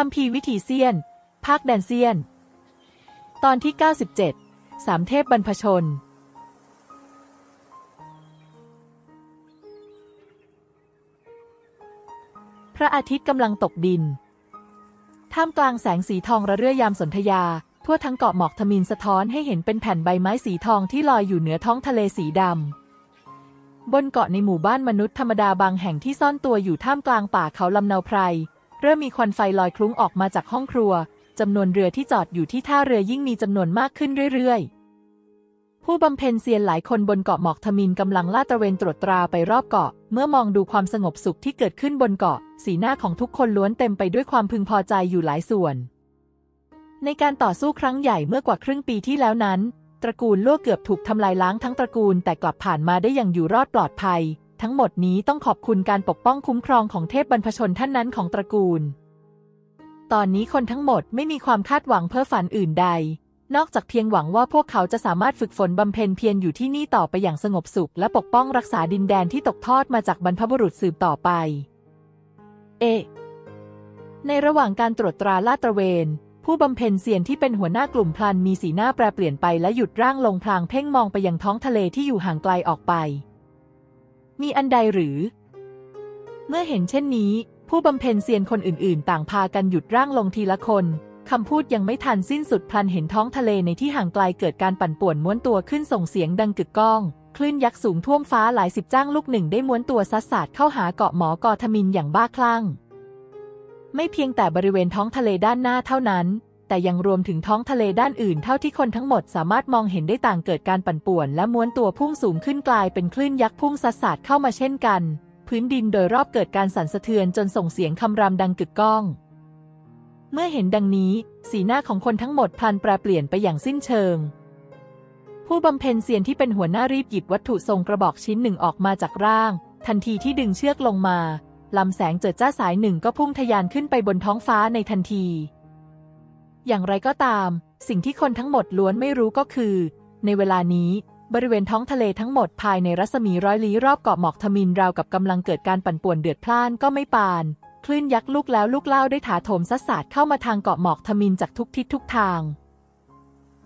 คัมภีวิถีเซียน ภาคแดนเซียน ตอนที่ 97 สามเทพบรรพชน พระอาทิตย์กำลังตกดิน ท่ามกลางแสงสีทองระเรื่อยยามสนธยา ทั่วทั้งเกาะหมอกทมินสะท้อนให้เห็นเป็นแผ่นใบไม้สีทองที่ลอยอยู่เหนือท้องทะเลสีดำบนเกาะในหมู่บ้านมนุษย์ธรรมดาบางแห่งที่ซ่อนตัวอยู่ท่ามกลางป่าเขาลำเนาไพร ริ่มมีควันไฟลอยคลุ้งออกมาจากห้องครัวจำนวนเรือที่จอดอยู่ที่ท่าเรือยิ่งมีจำนวนมากขึ้นเรื่อยๆ ผู้บำเพ็ญเซียนหลายคนบนเกาะหมอกทมินกำลังลาดตระเวนตรวจตราไปรอบเกาะ เมื่อมองดูความสงบสุขที่เกิดขึ้นบนเกาะ สีหน้าของทุกคนล้วนเต็มไปด้วยความพึงพอใจอยู่หลายส่วน ในการต่อสู้ครั้งใหญ่เมื่อกว่าครึ่งปีที่แล้วนั้น ตระกูลล่วเกือบถูกทำลายล้างทั้งตระกูลแต่กลับผ่านมาได้อย่างอยู่รอดปลอดภัย ทั้งหมดนี้ต้องขอบคุณการปกป้องคุ้มครองของเทพบรรพชนท่านนั้นของตระกูล ตอนนี้คนทั้งหมดไม่มีความคาดหวังเพ้อฝันอื่นใด นอกจากเพียงหวังว่าพวกเขาจะสามารถฝึกฝนบำเพ็ญเพียรอยู่ที่นี่ต่อไปอย่างสงบสุข และปกป้องรักษาดินแดนที่ตกทอดมาจากบรรพบุรุษสืบต่อไป เอ ในระหว่างการตรวจตราลาดตระเวน ผู้บำเพ็ญเซียนที่เป็นหัวหน้ากลุ่มพลันมีสีหน้าแปรเปลี่ยนไปและหยุดร่างลงพลางเพ่งมองไปยังท้องทะเลที่อยู่ห่างไกลออกไป มีอันใดหรือ เมื่อเห็นเช่นนี้ ผู้บำเพ็ญเซียนคนอื่น ๆ ต่างพากันหยุดร่างลงทีละคนคำพูดยังไม่ทันสิ้นสุดพลันเห็นท้องทะเลในที่ห่างไกลเกิดการปั่นป่วนม้วนตัวขึ้นส่งเสียงดังกึกก้อง คลื่นยักษ์สูงท่วมฟ้าหลายสิบจ้างลูกหนึ่งได้ม้วนตัวซัดสาดเข้าหาเกาะหมอกอทมินอย่างบ้าคลั่ง ไม่เพียงแต่บริเวณท้องทะเลด้านหน้าเท่านั้น แต่ยังรวมถึงท้องทะเลด้านอื่นเท่าที่คนทั้งหมดสามารถมองเห็นได้ต่างเกิดการปั่นป่วน และม้วนตัวพุ่งสูงขึ้นกลายเป็นคลื่นยักษ์พุ่งซัดสาดเข้ามาเช่นกัน พื้นดินโดยรอบเกิดการสั่นสะเทือนจนส่งเสียงคำรามดังกึกก้อง เมื่อเห็นดังนี้ สีหน้าของคนทั้งหมดพลันแปรเปลี่ยนไปอย่างสิ้นเชิง ผู้บำเพ็ญเซียนที่เป็นหัวหน้ารีบหยิบวัตถุทรงกระบอกชิ้นหนึ่งออกมาจากร่าง ทันทีที่ดึงเชือกลงมาลำแสงเจิดจ้าสายหนึ่งก็พุ่งทะยานขึ้นไปบนท้องฟ้าในทันที อย่างไรก็ตาม สิ่งที่คนทั้งหมดล้วนไม่รู้ก็คือ ในเวลานี้บริเวณท้องทะเลทั้งหมดภายในรัศมีร้อยลี้รอบเกาะหมอกทมินราวกับกำลังเกิดการปั่นป่วนเดือดพล่านก็ไม่ปาน คลื่นยักษ์ลูกแล้วลูกเล่าได้ถาโถมซัดสาดเข้ามาทางเกาะหมอกทมินจากทุกทิศทุกทาง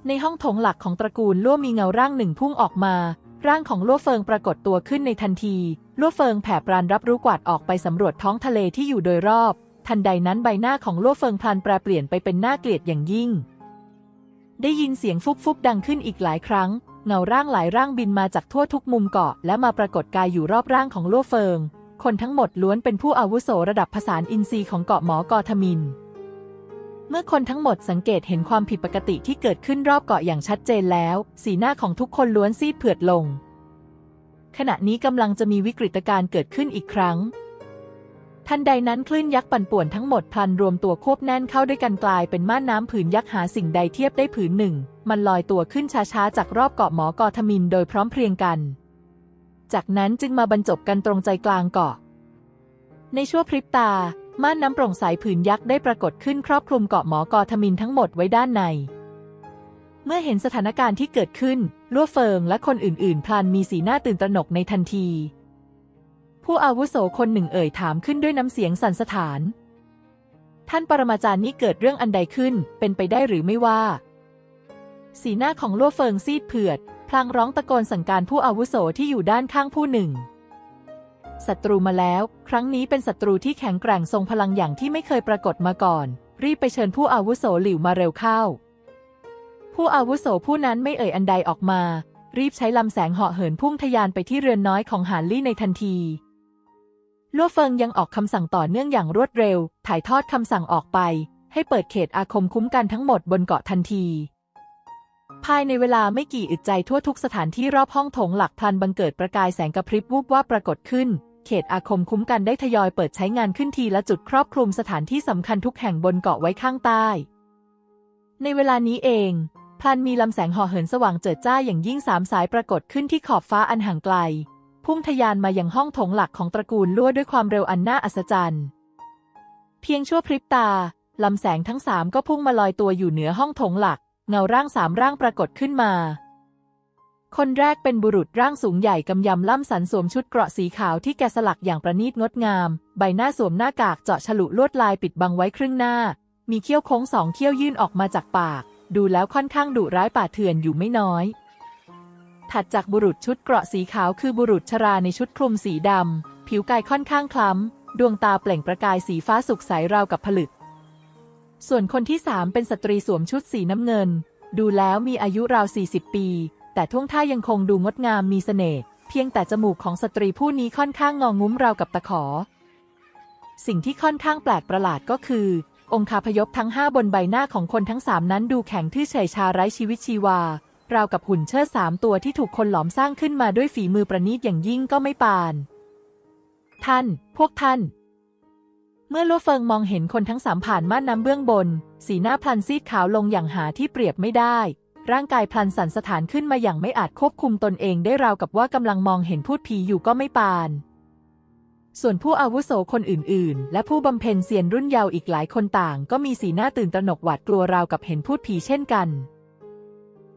ในห้องโถงหลักของตระกูลลั่วมีเงาร่างหนึ่งพุ่งออกมา ร่างของลั่วเฟิงปรากฏตัวขึ้นในทันทีลั่วเฟิงแผ่ปรานรับรู้กวาดออกไปสำรวจท้องทะเลที่อยู่โดยรอบ ทันใดนั้นใบหน้าของลั่วเฟิงพลันแปรเปลี่ยนไปเป็นหน้าเกลียดอย่างยิ่ง ได้ยินเสียงฟุบฟุบดังขึ้นอีกหลายครั้ง เงาร่างหลายร่างบินมาจากทั่วทุกมุมเกาะ และมาปรากฏกายอยู่รอบร่างของลั่วเฟิง คนทั้งหมดล้วนเป็นผู้อาวุโสระดับผสานอินทรีย์ของเกาะหมอกอทมิน เมื่อคนทั้งหมดสังเกตเห็นความผิดปกติที่เกิดขึ้นรอบเกาะอย่างชัดเจนแล้ว สีหน้าของทุกคนล้วนซีดเผือดลง ขณะนี้กำลังจะมีวิกฤตการณ์เกิดขึ้นอีกครั้ง ทันใดนั้นคลื่นยักษ์ปั่นป่วนทั้งหมดพลันรวมตัวควบแน่นเข้าด้วยกันกลายเป็นม่านน้ำผืนยักษ์หาสิ่งใดเทียบได้ผืนหนึ่ง มันลอยตัวขึ้นช้าๆจากรอบเกาะหมอกอทมินโดยพร้อมเพรียงกัน จากนั้นจึงมาบรรจบกันตรงใจกลางเกาะ ในชั่วพริบตา ม่านน้ำโปร่งใสผืนยักษ์ได้ปรากฏขึ้นครอบคลุมเกาะหมอกอทมินทั้งหมดไว้ด้านใน เมื่อเห็นสถานการณ์ที่เกิดขึ้น ลัวเฟิงและคนอื่นๆ พลันมีสีหน้าตื่นตระหนกในทันที ผู้อาวุโสคนหนึ่งเอ่ยถามขึ้นด้วยน้ำเสียงสั่นสะท้าน ท่านปรมาจารย์นี่เกิดเรื่องอันใดขึ้น เป็นไปได้หรือไม่ว่า สีหน้าของลั่วเฟิงซีดเผือด พลางร้องตะโกนสั่งการผู้อาวุโสที่อยู่ด้านข้างผู้หนึ่ง ศัตรูมาแล้ว ครั้งนี้เป็นศัตรูที่แข็งแกร่งทรงพลังอย่างที่ไม่เคยปรากฏมาก่อน รีบไปเชิญผู้อาวุโสหลิวมาเร็วเข้า ผู้อาวุโสผู้นั้นไม่เอ่ยอันใดออกมา รีบใช้ลำแสงเหาะเหินพุ่งทะยานไปที่เรือนน้อยของหานลี่ในทันที ลัวเฟิงยังออกคำสั่งต่อเนื่องอย่างรวดเร็ว ถ่ายทอดคำสั่งออกไป ให้เปิดเขตอาคมคุ้มกันทั้งหมดบนเกาะทันที ภายในเวลาไม่กี่อึดใจทั่วทุกสถานที่รอบห้องโถงหลักพลันบังเกิดประกายแสงกระพริบวูบว่าบปรากฏขึ้น เขตอาคมคุ้มกันได้ทยอยเปิดใช้งานขึ้นทีละจุดครอบคลุมสถานที่สำคัญทุกแห่งบนเกาะไว้ข้างใต้ ในเวลานี้เองพลันมีลำแสงห่อเหินสว่างเจิดจ้าอย่างยิ่งสามสายปรากฏขึ้นที่ขอบฟ้าอันห่างไกล พุ่งทะยานมาอยังห้องโถงหลักของตระกูลลั่วด้วยความเร็วอันน่าอัศจรรย์ เพียงชั่วพริบตาลำแสงทั้งสามก็พุ่งมาลอยตัวอยู่เหนือห้องโถงหลัก เงาร่างสามร่างปรากฏขึ้นมา คนแรกเป็นบุรุษร่างสูงใหญ่กำยำล่ำสันสวมชุดเกราะสีขาวที่แกะสลักอย่างประณีตงดงาม ใบหน้าสวมหน้ากากเจาะฉลุลวดลายปิดบังไว้ครึ่งหน้า มีเขี้ยวโค้งสองเขี้ยวยื่นออกมาจากปาก ดูแล้วค่อนข้างดุร้ายป่าเถื่อนอยู่ไม่น้อย ถัดจากบุรุษชุดเกราะสีขาวคือบุรุษชราในชุดคลุมสีดำ ผิวกายค่อนข้างคล้ำ ดวงตาเปล่งประกายสีฟ้าสุกใสราวกับผลึก ส่วนคนที่สามเป็นสตรีสวมชุดสีน้ำเงิน ดูแล้วมีอายุราว 40 ปี แต่ท่วงท่ายังคงดูงดงามมีเสน่ห์ เพียงแต่จมูกของสตรีผู้นี้ค่อนข้างงองงุ้มราวกับตะขอ สิ่งที่ค่อนข้างแปลกประหลาดก็คือ องคาพยพทั้งห้าบนใบหน้าของคนทั้งสามนั้นดูแข็งทื่อเฉยชาไร้ชีวิตชีวา ราวกับหุ่นเชิดสามตัวที่ถูกคนหลอมสร้างขึ้นมาด้วยฝีมือประณีตอย่างยิ่งก็ไม่ปาน ท่าน พวกท่าน เมื่อลัวเฟิงมองเห็นคนทั้งสามผ่านม่านน้ำเบื้องบน สีหน้าพลันซีดขาวลงอย่างหาที่เปรียบไม่ได้ ร่างกายพลันสั่นสถานขึ้นมาอย่างไม่อาจควบคุมตนเองได้ราวกับว่ากำลังมองเห็นพูดผีอยู่ก็ไม่ปานส่วนผู้อาวุโสคนอื่น ๆ และผู้บำเพ็ญเซียนรุ่นเยาว์อีกหลายคนต่าง ก็มีสีหน้าตื่นตระหนกหวาดกลัวราวกับเห็นพูดผีเช่นกัน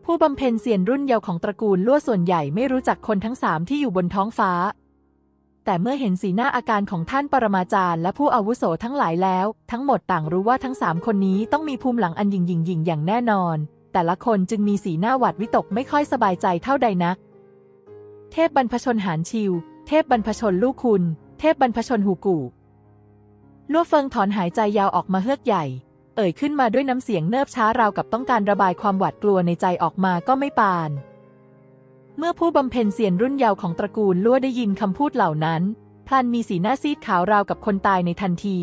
ผู้บำเพ็ญเซียนรุ่นเยาว์ของตระกูลลั่วส่วนใหญ่ไม่รู้จักคนทั้งสามที่อยู่บนท้องฟ้า แต่เมื่อเห็นสีหน้าอาการของท่านปรมาจารย์และผู้อาวุโสทั้งหลายแล้ว ทั้งหมดต่างรู้ว่าทั้งสามคนนี้ต้องมีภูมิหลังอันยิงยิงยิงอย่างแน่นอน แต่ละคนจึงมีสีหน้าหวาดวิตกไม่ค่อยสบายใจเท่าใดนัก เทพบรรพชนหานชิว เทพบรรพชนลูกคุณ เทพบรรพชนหูกู่ลั่วเฟิงถอนหายใจยาวออกมาเฮือกใหญ่ เอ่ยขึ้นมาด้วยน้ำเสียงเนิบช้าราวกับต้องการระบายความหวาดกลัวในใจออกมาก็ไม่ปาน เมื่อผู้บำเพ็ญเสียนรุ่นเยาว์ของตระกูลลั่วได้ยินคำพูดเหล่านั้น พลันมีสีหน้าซีดขาวราวกับคนตายในทันที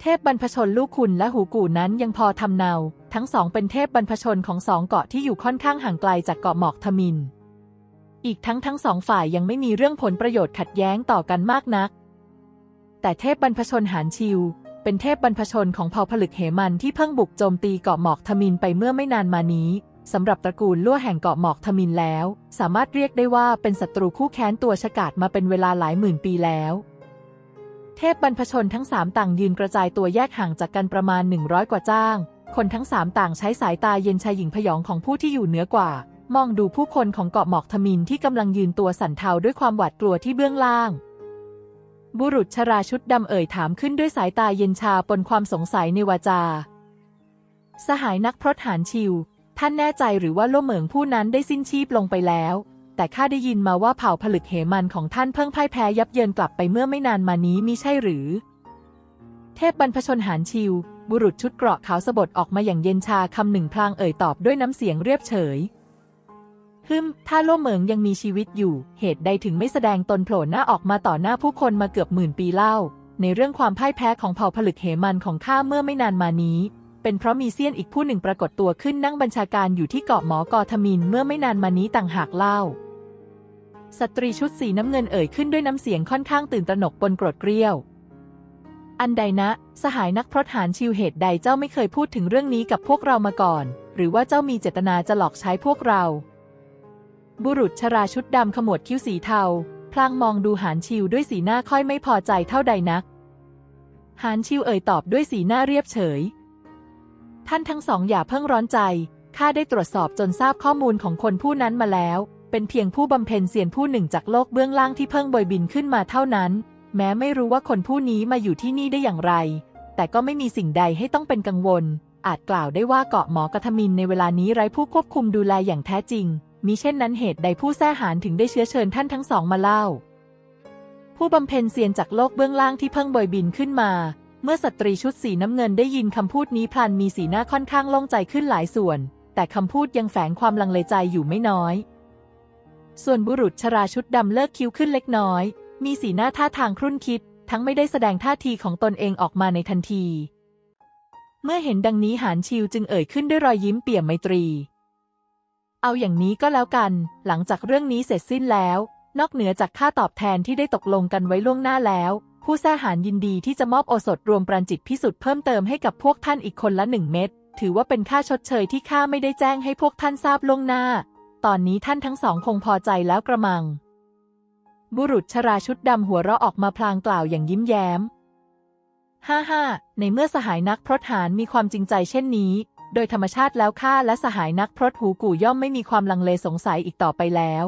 เทพบรรพชนลูกคุณและหูกู่นั้นยังพอทำเนา ทั้งสองเป็นเทพบรรพชนของสองเกาะที่อยู่ค่อนข้างห่างไกลจากเกาะหมอกทมิน อีกทั้งทั้งสองฝ่ายยังไม่มีเรื่องผลประโยชน์ขัดแย้งต่อกันมากนัก แต่เทพบรรพชนหานชิว เป็นเทพบรรพชนของเผ่าผลึกเหมันที่เพิ่งบุกโจมตีเกาะหมอกทมินไปเมื่อไม่นานมานี้สำหรับตระกูลลั่วแห่งเกาะหมอกทมินแล้ว สามารถเรียกได้ว่าเป็นศัตรูคู่แค้นตัวฉกาจมาเป็นเวลาหลายหมื่นปีแล้ว เทพบรรพชนทั้งสามต่างยืนกระจายตัวแยกห่างจากกันประมาณ 100 กว่าจ้าง คนทั้งสามต่างใช้สายตาเย็นชายหญิงพยองของผู้ที่อยู่เหนือกว่า มองดูผู้คนของเกาะหมอกทมินที่กำลังยืนตัวสั่นเทาด้วยความหวาดกลัวที่เบื้องล่าง บุรุษชราชุดดำเอ่ยถามขึ้นด้วยสายตาเย็นชาปนความสงสัยในวาจา สหายนักพรตหารชิว ท่านแน่ใจหรือว่าล่เหมิงผู้นั้นได้สิ้นชีพลงไปแล้ว แต่ข้าได้ยินมาว่าเผ่าผลึกเหมันของท่านเพิ่งพ่ายแพ้ยับเยินกลับไปเมื่อไม่นานมานี้มิใช่หรือ เทพบรรพชนหารชิว บุรุษชุดเกราะขาวสบดออกมาอย่างเย็นชาคำหนึ่งพลางเอ่ยตอบด้วยน้ำเสียงเรียบเฉย ฮึมถ้าโล่เหมิงยังมีชีวิตอยู่ เหตุใดถึงไม่แสดงตนโผล่หน้าออกมาต่อหน้าผู้คนมาเกือบหมื่นปีเล่า ในเรื่องความพ่ายแพ้ของเผ่าผลึกเหมันของข้าเมื่อไม่นานมานี้ เป็นเพราะมีเซียนอีกผู้หนึ่งปรากฏตัวขึ้นนั่งบัญชาการอยู่ที่เกาะหมอกอทมินเมื่อไม่นานมานี้ต่างหากเล่า สตรีชุดสีน้ำเงินเอ่ยขึ้นด้วยน้ำเสียงค่อนข้างตื่นตระหนกปนโกรธเกรี้ยว อันใดนะ สหายนักพรตหารชิวเหตุใดเจ้าไม่เคยพูดถึงเรื่องนี้กับพวกเรามาก่อน หรือว่าเจ้ามีเจตนาจะหลอกใช้พวกเรา บุรุษชราชุดดำขมวดคิ้วสีเทา พลางมองดูหานชิวด้วยสีหน้าค่อยไม่พอใจเท่าใดนัก หานชิวเอ่ยตอบด้วยสีหน้าเรียบเฉย ท่านทั้งสองอย่าเพิ่งร้อนใจ ข้าได้ตรวจสอบจนทราบข้อมูลของคนผู้นั้นมาแล้ว เป็นเพียงผู้บำเพ็ญเสียนผู้หนึ่งจากโลกเบื้องล่างที่เพิ่งบอยบินขึ้นมาเท่านั้น แม้ไม่รู้ว่าคนผู้นี้มาอยู่ที่นี่ได้อย่างไร แต่ก็ไม่มีสิ่งใดให้ต้องเป็นกังวล อาจกล่าวได้ว่าเกาะหมอกระทมินในเวลานี้ไร้ผู้ควบคุมดูแลอย่างแท้จริง มิเช่นนั้นเหตุใดผู้แท้หารถึงได้เชื้อเชิญท่านทั้งสองมาเล่า ผู้บำเพ็ญเซียนจากโลกเบื้องล่างที่เพิ่งบอยบินขึ้นมา เมื่อสตรีชุดสีน้ำเงินได้ยินคำพูดนี้พลันมีสีหน้าค่อนข้างโล่งใจขึ้นหลายส่วน แต่คำพูดยังแฝงความลังเลใจอยู่ไม่น้อย ส่วนบุรุษชราชุดดำเลิกคิ้วขึ้นเล็กน้อย มีสีหน้าท่าทางครุ่นคิด ทั้งไม่ได้แสดงท่าทีของตนเองออกมาในทันที เมื่อเห็นดังนี้หานชิวจึงเอ่ยขึ้นด้วยรอยยิ้มเปี่ยมไมตรี เอาอย่างนี้ก็แล้วกัน หลังจากเรื่องนี้เสร็จสิ้นแล้ว นอกเหนือจากค่าตอบแทนที่ได้ตกลงกันไว้ล่วงหน้าแล้ว ผู้แท้หารยินดีที่จะมอบโอสถรวมปราณจิตพิสุทธิ์เพิ่มเติมให้กับพวกท่านอีกคนละหนึ่งเม็ด ถือว่าเป็นค่าชดเชยที่ข้าไม่ได้แจ้งให้พวกท่านทราบล่วงหน้า ตอนนี้ท่านทั้งสองคงพอใจแล้วกระมัง บุรุษชราชุดดำหัวเราะออกมาพลางกล่าวอย่างยิ้มแย้ม ฮ่าฮ่าในเมื่อสหายนักพรตหารมีความจริงใจเช่นนี้ โดยธรรมชาติแล้วข้าและสหายนักพรตหูกู่ย่อมไม่มีความลังเลสงสัยอีกต่อไปแล้ว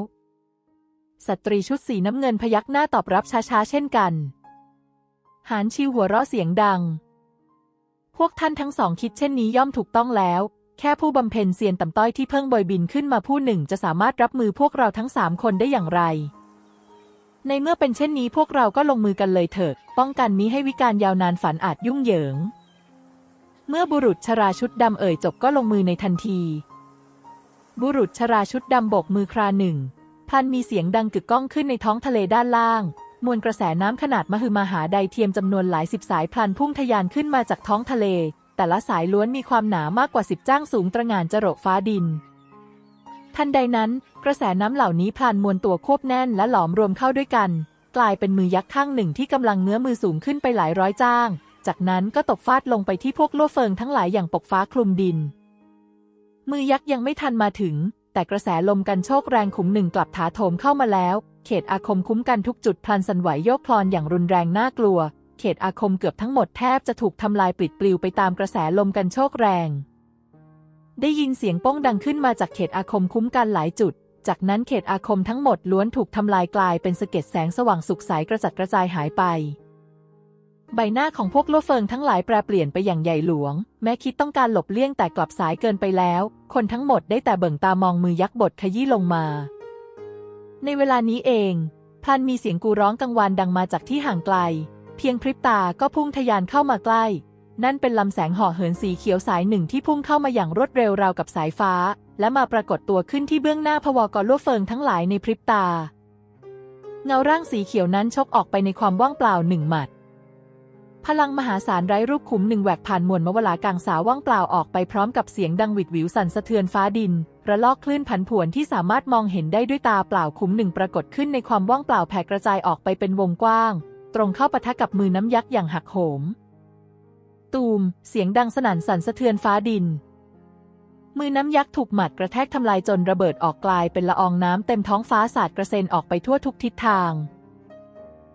สตรีชุดสีน้ำเงินพยักหน้าตอบรับช้าๆเช่นกัน หานชิวหัวเราะเสียงดัง พวกท่านทั้งสองคิดเช่นนี้ย่อมถูกต้องแล้ว แค่ผู้บำเพ็ญเซียนต่ำต้อยที่เพิ่งบอยบินขึ้นมาผู้หนึ่งจะสามารถรับมือพวกเราทั้งสามคนได้อย่างไร ในเมื่อเป็นเช่นนี้พวกเราก็ลงมือกันเลยเถิด ป้องกันมิให้วิการยาวนานฝันอาจยุ่งเหยิง เมื่อบุรุษชราชุดดำเอ่ยจบก็ลงมือในทันที บุรุษชราชุดดำโบกมือคราหนึ่ง พันมีเสียงดังกึกก้องขึ้นในท้องทะเลด้านล่าง มวลกระแสน้ำขนาดมหึมาหาใดเทียมจำนวนหลายสิบสายพลันพุ่งทะยานขึ้นมาจากท้องทะเล แต่ละสายล้วนมีความหนามากกว่าสิบจ้างสูงตระหง่านจรดฟ้าดิน ทันใดนั้น กระแสน้ำเหล่านี้พลันมวลตัวควบแน่นและหลอมรวมเข้าด้วยกัน กลายเป็นมือยักษ์ข้างหนึ่งที่กำลังเงื้อมือสูงขึ้นไปหลายร้อยจ้าง จากนั้นก็ตกฟาดลงไปที่พวกลั่วเฟิงทั้งหลายอย่างปกฟ้าคลุมดิน มือยักษ์ยังไม่ทันมาถึง แต่กระแสลมกันโชกแรงขุมหนึ่งกลับถาโถมเข้ามาแล้ว เขตอาคมคุ้มกันทุกจุดพลันสั่นไหวโยกคลอนอย่างรุนแรงน่ากลัว เขตอาคมเกือบทั้งหมดแทบจะถูกทำลายปลิดปลิวไปตามกระแสลมกันโชกแรง ได้ยินเสียงป้องดังขึ้นมาจากเขตอาคมคุ้มกันหลายจุดจากนั้นเขตอาคมทั้งหมดล้วนถูกทำลายกลายเป็นสะเก็ดแสงสว่างสุกใสกระจัดกระจายหายไป ใบหน้าของพวกโลเฟิงทั้งหลายแปรเปลี่ยนไปอย่างใหญ่หลวง แม้คิดต้องการหลบเลี่ยงแต่กลับสายเกินไปแล้ว คนทั้งหมดได้แต่เบิ่งตามองมือยักษ์บดขยี้ลงมา ในเวลานี้เอง พลันมีเสียงกูร้องกังวานดังมาจากที่ห่างไกล เพียงพริบตาก็พุ่งทะยานเข้ามาใกล้ นั่นเป็นลำแสงห่อเหินสีเขียวสายหนึ่งที่พุ่งเข้ามาอย่างรวดเร็วราวกับสายฟ้า และมาปรากฏตัวขึ้นที่เบื้องหน้าพวกรลั่วเฟิงทั้งหลายในพริบตา เงาร่างสีเขียวนั้นชกออกไปในความว่างเปล่าหนึ่งหมัด พลังมหาศาลไร้รูปขุมหนึ่งแหวกผ่านมวลมวลากางสาว่างเปล่าออกไปพร้อมกับเสียงดังหวิดหวิวสั่นสะเทือนฟ้าดิน ระลอกคลื่นผันผวนที่สามารถมองเห็นได้ด้วยตาเปล่าขุมหนึ่งปรากฏขึ้นในความว่างเปล่าแผ่กระจายออกไปเป็นวงกว้าง ตรงเข้าปะทะกับมือน้ำยักษ์อย่างหักโหม ตูม เสียงดังสนั่นสั่นสะเทือนฟ้าดิน มือน้ำยักษ์ถูกหมัดกระแทกทำลายจนระเบิดออกกลายเป็นละอองน้ำเต็มท้องฟ้าสาดกระเซ็นออกไปทั่วทุกทิศทาง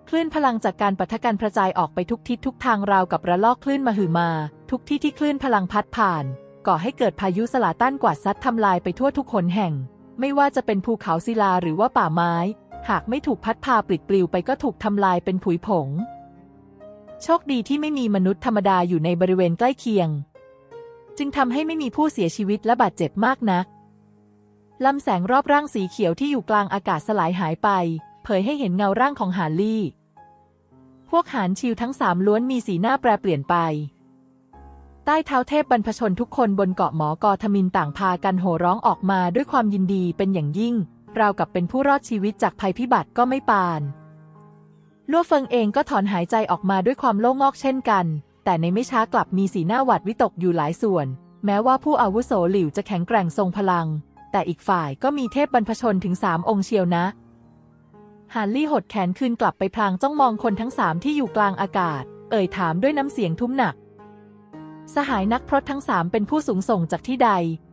คลื่นพลังจากการปะทะกันกระจายออกไปทุกทิศทุกทางราวกับระลอกคลื่นมหึมา ทุกที่ที่คลื่นพลังพัดผ่าน ก่อให้เกิดพายุสลาตันกวาดซัดทำลายไปทั่วทุกหนแห่ง ไม่ว่าจะเป็นภูเขาศิลาหรือว่าป่าไม้ หากไม่ถูกพัดพาปลิดปลิวไปก็ถูกทำลายเป็นผุยผง โชคดีที่ไม่มีมนุษย์ธรรมดาอยู่ในบริเวณใกล้เคียง จึงทำให้ไม่มีผู้เสียชีวิตและบาดเจ็บมากนักลำแสงรอบร่างสีเขียวที่อยู่กลางอากาศสลายหายไป เผยให้เห็นเงาร่างของหานลี่ พวกหานชิวทั้งสามล้วนมีสีหน้าแปรเปลี่ยนไป ใต้เท้าเทพบรรพชนทุกคนบนเกาะหมอกอทมินต่างพากันโห่ร้องออกมาด้วยความยินดีเป็นอย่างยิ่ง ราวกับเป็นผู้รอดชีวิตจากภัยพิบัติก็ไม่ปานลั่วเฟิงเองก็ถอนหายใจออกมาด้วยความโล่งอกเช่นกัน แต่ในไม่ช้ากลับมีสีหน้าหวาดวิตกอยู่หลายส่วน แม้ว่าผู้อาวุโสหลิวจะแข็งแกร่งทรงพลัง แต่อีกฝ่ายก็มีเทพบรรพชนถึงสามองค์เชียวนะ ฮานลี่หดแขนคืนกลับไปพลางจ้องมองคนทั้งสามที่อยู่กลางอากาศ เอ่ยถามด้วยน้ำเสียงทุ้มหนัก สหายนักพรตทั้งสามเป็นผู้สูงส่งจากที่ใด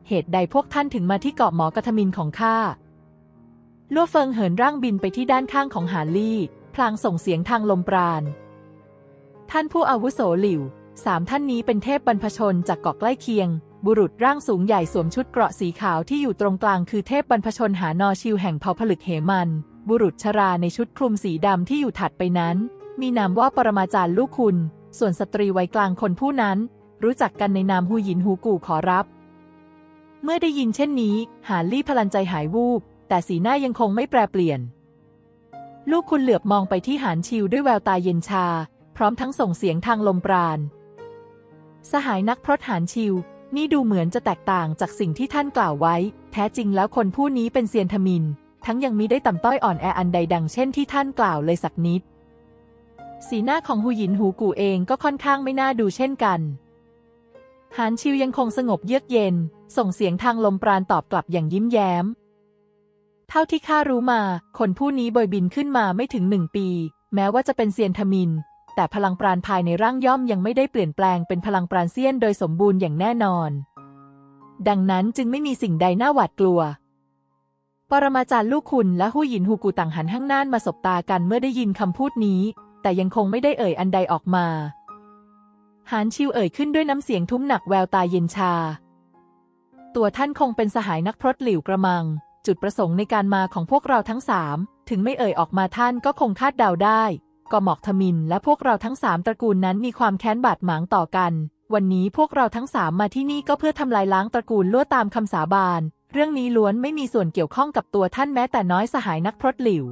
เหตุใดพวกท่านถึงมาที่เกาะหมอกระทมินของข้าลัวเฟิงเหินร่างบินไปที่ด้านข้างของฮานลี่ พลางส่งเสียงทางลมปราณ ท่านผู้อาวุโสหลิวสามท่านนี้เป็นเทพบรรพชนจากเกาะใกล้เคียง บุรุษร่างสูงใหญ่สวมชุดเกราะสีขาวที่อยู่ตรงกลางคือเทพบรรพชนหานอชิวแห่งเผ่าผลึกเหมัน บุรุษชราในชุดคลุมสีดำที่อยู่ถัดไปนั้น มีนามว่าปรมาจารย์ลูกคุณ ส่วนสตรีวัยกลางคนผู้นั้น รู้จักกันในนามฮูหยินฮูกูขอรับ เมื่อได้ยินเช่นนี้ หานลี่พลันใจหายวูบ แต่สีหน้ายังคงไม่แปรเปลี่ยน ลูกคุณเหลือบมองไปที่หานชิวด้วยแววตาเย็นชา พร้อมทั้งส่งเสียงทางลมปราณ สหายนักพรตหานชิว นี่ดูเหมือนจะแตกต่างจากสิ่งที่ท่านกล่าวไว้ แท้จริงแล้วคนผู้นี้เป็นเซียนทมิน ทั้งยังมีได้ต่ำต้อยอ่อนแออันใดดังเช่นที่ท่านกล่าวเลยสักนิด สีหน้าของหูหยินหูกูเองก็ค่อนข้างไม่น่าดูเช่นกันหานชิวยังคงสงบเยือกเย็น ส่งเสียงทางลมปราณตอบกลับอย่างยิ้มแย้ม เท่าที่ข้ารู้มา คนผู้นี้บอยบินขึ้นมาไม่ถึงหนึ่งปี แม้ว่าจะเป็นเซียนทมิน แต่พลังปราณภายในร่างย่อมยังไม่ได้เปลี่ยนแปลงเป็นพลังปราณเซียนโดยสมบูรณ์อย่างแน่นอน ดังนั้นจึงไม่มีสิ่งใดน่าหวาดกลัว ปรมาจารย์ลูกคุณและหู้หยินฮูกูต่างหันห้างน่านมาสบตากันเมื่อได้ยินคำพูดนี้ แต่ยังคงไม่ได้เอ่ยอันใดออกมา หานชิวเอ่ยขึ้นด้วยน้ำเสียงทุ้มหนักแววตาเย็นชา ตัวท่านคงเป็นสหายนักพรตหลิวกระมัง จุดประสงค์ในการมาของพวกเราทั้งสามถึงไม่เอ่ยออกมาท่านก็คงคาดเดาได้ก็หมอกทมินและพวกเราทั้งสามตระกูลนั้นมีความแค้นบาดหมางต่อกัน วันนี้พวกเราทั้งสามมาที่นี่ก็เพื่อทำลายล้างตระกูลลั่วตามคำสาบาน เรื่องนี้ล้วนไม่มีส่วนเกี่ยวข้องกับตัวท่านแม้แต่น้อยสหายนักพรตหลิว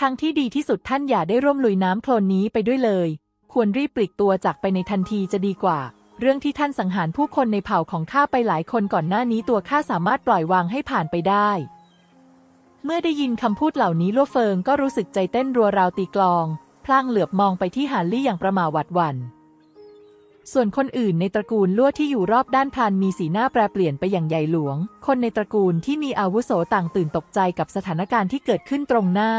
ทางที่ดีที่สุดท่านอย่าได้ร่วมลุยน้ำโคลนนี้ไปด้วยเลย ควรรีบปลีกตัวจากไปในทันทีจะดีกว่า เรื่องที่ท่านสังหารผู้คนในเผ่าของข้าไปหลายคนก่อนหน้านี้ตัวข้าสามารถปล่อยวางให้ผ่านไปได้ เมื่อได้ยินคำพูดเหล่านี้ลัวเฟิงก็รู้สึกใจเต้นรัวราวตีกลอง พลางเหลือบมองไปที่หานลี่อย่างประหม่าหวาดหวัน่น ส่วนคนอื่นในตระกูลลั่วที่อยู่รอบด้านพานมีสีหน้าแปรเปลี่ยนไปอย่างใหญ่หลวง คนในตระกูลที่มีอาวุโสต่างตื่นตกใจกับสถานการณ์ที่เกิดขึ้นตรงหน้า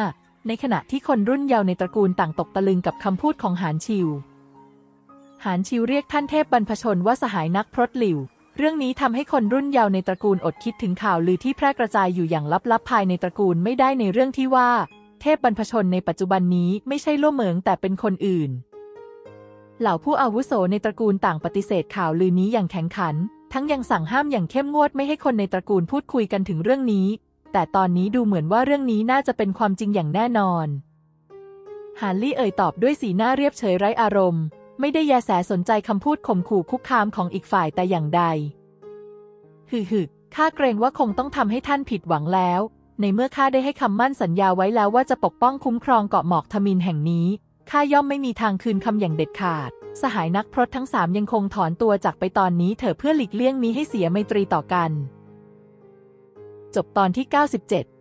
ในขณะที่คนรุ่นเยาว์ในตระกูลต่างตกตะลึงกับคำพูดของหานชิว หานชิวเรียกท่านเทพบรรพชนว่าสหายนักพรตหลิว เรื่องนี้ทำให้คนรุ่นเยาว์ในตระกูลอดคิดถึงข่าวลือที่แพร่กระจายอยู่อย่างลับๆภายในตระกูลไม่ได้ในเรื่องที่ว่า เทพบรรพชนในปัจจุบันนี้ไม่ใช่ล่วเหมิงแต่เป็นคนอื่น เหล่าผู้อาวุโสในตระกูลต่างปฏิเสธข่าวลือนี้อย่างแข็งขัน ทั้งยังสั่งห้ามอย่างเข้มงวดไม่ให้คนในตระกูลพูดคุยกันถึงเรื่องนี้ แต่ตอนนี้ดูเหมือนว่าเรื่องนี้น่าจะเป็นความจริงอย่างแน่นอนฮาร์ลี่เอ่ยตอบด้วยสีหน้าเรียบเฉยไร้อารมณ์ ไม่ได้แยแสสนใจคำพูดข่มขู่คุกคามของอีกฝ่ายแต่อย่างใดฮึฮึข้าเกรงว่าคงต้องทำให้ท่านผิดหวังแล้ว ในเมื่อข้าได้ให้คำมั่นสัญญาไว้แล้วว่าจะปกป้องคุ้มครองเกาะหมอกทมินแห่งนี้ ข้าย่อมไม่มีทางคืนคำอย่างเด็ดขาด สหายนักพรตทั้งสามยังคงถอนตัวจากไปตอนนี้เถอะเพื่อหลีกเลี่ยงมิให้เสียไมตรีต่อกัน จบตอนที่ 97